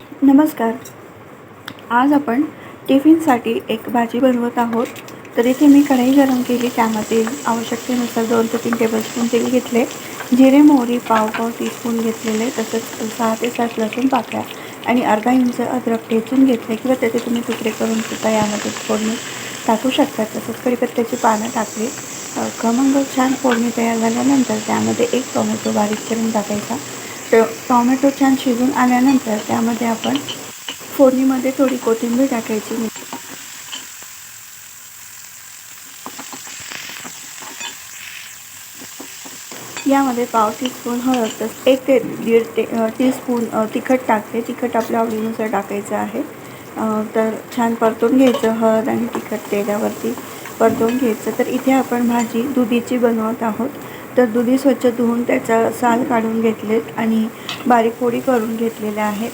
नमस्कार. आज आपण टिफिनसाठी एक भाजी बनवत आहोत. तर इथे मी कढई गरम केली त्यामध्ये आवश्यकतेनुसार दोन ते तीन टेबलस्पून तेल घेतले. जिरे मोहरी पाव पाव टीस्पून घेतलेले तसंच सहा ते सात लसूण पाकळ्या आणि अर्धा इंच अद्रक ठेचून घेतले किंवा त्याचे तुम्ही तुकडे करून सुद्धा यामध्ये फोडणी टाकू शकता. तसंच कडीपत्त्याची पानं टाकली. खमंग छान फोडणी तयार झाल्यानंतर त्यामध्ये एक टोमॅटो बारीक करून टाकायचा. ट टॉमॅटो छान शिजून आल्यानंतर त्यामध्ये आपण फोडणीमध्ये थोडी कोथिंबीर टाकायची. यामध्ये पाव टीस्पून हळद तर एक ते दीड ते टीस्पून तिखट टाकते. तिखट आपल्या आवडीनुसार टाकायचं आहे. तर छान परतून घ्यायचं हळद आणि तिखट तेलावरती परतून घ्यायचं. तर इथे आपण भाजी दुधीची बनवत आहोत. तर दुधी स्वच्छ धुवून त्याचा साल काढून घेतलेत आणि बारीक फोडी करून घेतलेल्या आहेत.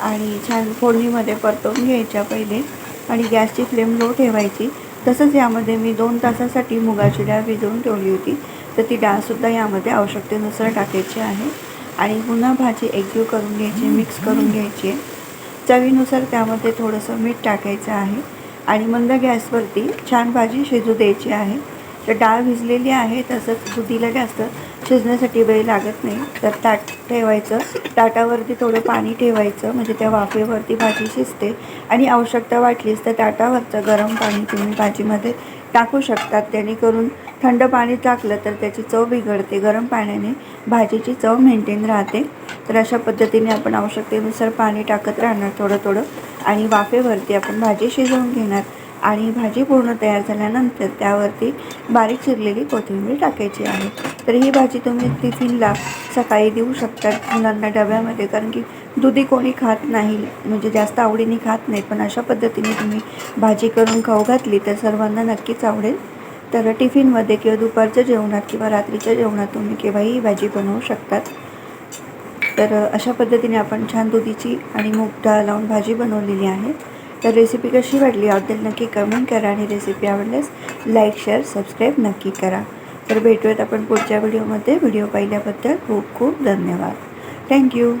आणि छान फोडणीमध्ये परतवून घ्यायच्या पहिले. आणि गॅसची फ्लेम लो ठेवायची. तसंच यामध्ये मी दोन तासासाठी मुगाची डाळ भिजवून ठेवली होती. तर ती डाळसुद्धा यामध्ये आवश्यकतेनुसार टाकायची आहे. आणि पुन्हा भाजी एकजीव करून घ्यायची मिक्स करून घ्यायची आहे. चवीनुसार त्यामध्ये थोडंसं मीठ टाकायचं आहे. आणि मंद गॅसवरती छान भाजी शिजू द्यायची आहे. तर डाळ भिजलेली आहे तसंच दुधीला जास्त शिजण्यासाठी वेळ लागत नाही. तर ताट ठेवायचं. ताटावरती थोडं पाणी ठेवायचं म्हणजे त्या वाफेवरती भाजी शिजते. आणि आवश्यकता वाटलीच तर ताटावरचं गरम पाणी तुम्ही भाजीमध्ये टाकू शकतात जेणेकरून थंड पाणी टाकलं तर त्याची चव बिघडते. गरम पाण्याने भाजीची चव मेंटेन राहते. तर अशा पद्धतीने आपण आवश्यकतेनुसार पाणी टाकत राहणार थोडं थोडं आणि वाफेवरती आपण भाजी शिजवून घेणार. आणि भाजी पूर्ण तयार झाल्यानंतर त्यावरती बारीक चिरलेली कोथिंबीर टाकायची आहे. तर ही भाजी तुम्ही टिफिनला सकाळी देऊ शकता मुलांना डब्यामध्ये कारण की दुधी कोणी खात नाही म्हणजे जास्त आवडीने खात नाही पण अशा पद्धतीने तुम्ही भाजी करून खाऊ घातली तर सर्वांना नक्कीच आवडेल. तर टिफिनमध्ये किंवा दुपारच्या जेवणात किंवा रात्रीच्या जेवणात तुम्ही केव्हाही ही भाजी बनवू शकतात तर अशा पद्धतीने आपण छान दुधीची आणि मूग डाळ लावून भाजी बनवलेली आहे. तर रेसिपी कशी वाटली आवडेल नक्की कमेंट करा आणि रेसिपी आवडल्यास लाईक शेअर सबस्क्राईब नक्की करा. तर भेटूयात आपण पुढच्या व्हिडिओमध्ये व्हिडिओ पाहिल्याबद्दल खूप खूप धन्यवाद. थँक्यू